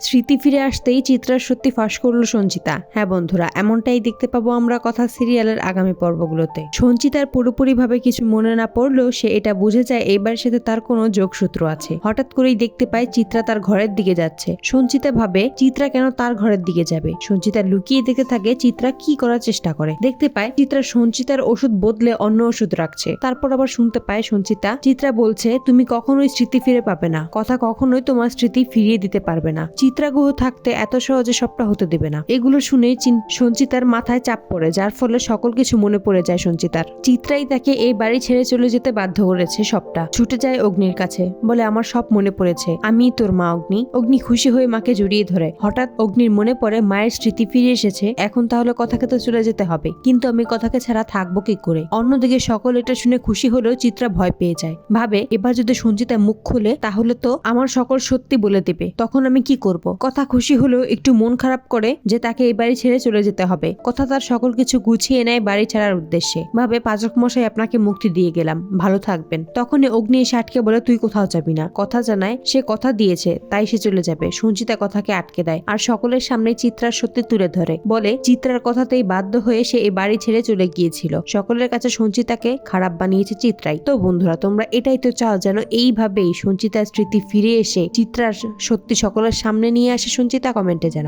স্মৃতি ফিরে আসতেই চিত্রার সত্যি ফাঁস করল সঞ্চিতা। হ্যাঁ বন্ধুরা, এমনটাই দেখতে পাবো আমরা কথা সিরিয়ালের আগামী পর্বগুলোতে। সঞ্চিতার পুরোপুরিভাবে কিছু মনে না পড়লেও সে এটা বুঝে যায় এবার সাথে তার কোনো যোগসূত্র আছে। হঠাৎ করেই দেখতে পায় চিত্রা তার ঘরের দিকে যাচ্ছে। সঞ্চিতা ভাবে, চিত্রা কেন তার ঘরের দিকে যাবে? সঞ্চিতা লুকিয়ে দেখে থাকে চিত্রা কি করার চেষ্টা করে। দেখতে পায় চিত্রা সঞ্চিতার ওষুধ বদলে অন্য ওষুধ রাখছে। তারপর আবার শুনতে পায় সঞ্চিতা, চিত্রা বলছে, তুমি কখনোই স্মৃতি ফিরে পাবে না। কথা কখনোই তোমার স্মৃতি ফিরিয়ে দিতে পারবে না। চিত্রা গুহ থাকতে এত সহজে সবটা হতে দেবে না। এগুলো শুনেই সঞ্চিতার মাথায় চাপ পড়ে, যার ফলে সকল কিছু মনে পড়ে যায় সঞ্চিতার। চিত্রাই তাকে এই বাড়ি ছেড়ে চলে যেতে বাধ্য করেছে সবটা। ছুটে যায় অগ্নির কাছে, বলে, আমার সব মনে পড়েছে। আমি তোর মা অগ্নি। অগ্নি খুশি হয়ে মাকে জড়িয়ে ধরে। হঠাৎ অগ্নির মনে পড়ে, মায়ের স্মৃতি ফিরে এসেছে। এখন তাহলে কথাকে তো চলে যেতে হবে। কিন্তু আমি কথাকে ছাড়া থাকব কি করে? অন্যদিকে সকল এটা শুনে খুশি হলেও চিত্রা ভয় পেয়ে যায়। ভাবে, এবার যদি সঞ্চিতা মুখ খুলে, তাহলে তো আমার সকল সত্যি বলে দেবে। তখন আমি কি করব? কথা খুশি হলেও একটু মন খারাপ করে যে তাকে এই বাড়ি ছেড়ে চলে যেতে হবে। কথা তার সকল কিছু গুছিয়ে নেয় বাড়ি ছাড়ার উদ্দেশ্যে। ভাবে পাচক মশাই আপনাকে মুক্তি দিয়ে গেলাম। ভালো থাকবেন। তখনই অগ্নি এসে আটকে বলে, তুই কোথাও যাবি না? কথা জানায়, সে কথা দিয়েছে, তাই সে চলে যাবে। সঞ্চিতা কথাকে আটকে দেয় আর সকলের সামনে চিত্রার সত্যি তুলে ধরে। বলে, চিত্রার কথাতেই বাধ্য হয়ে সে এই বাড়ি ছেড়ে চলে গিয়েছিল। সকলের কাছে সঞ্চিতাকে খারাপ বানিয়েছে চিত্রাই। তো বন্ধুরা, তোমরা এটাই তো চাও যেন এইভাবেই সঞ্চিতার স্মৃতি ফিরে এসে চিত্রার সত্যি সকলের সামনে নিয়ে আসে সঞ্চিতা কমেন্টে জানাও।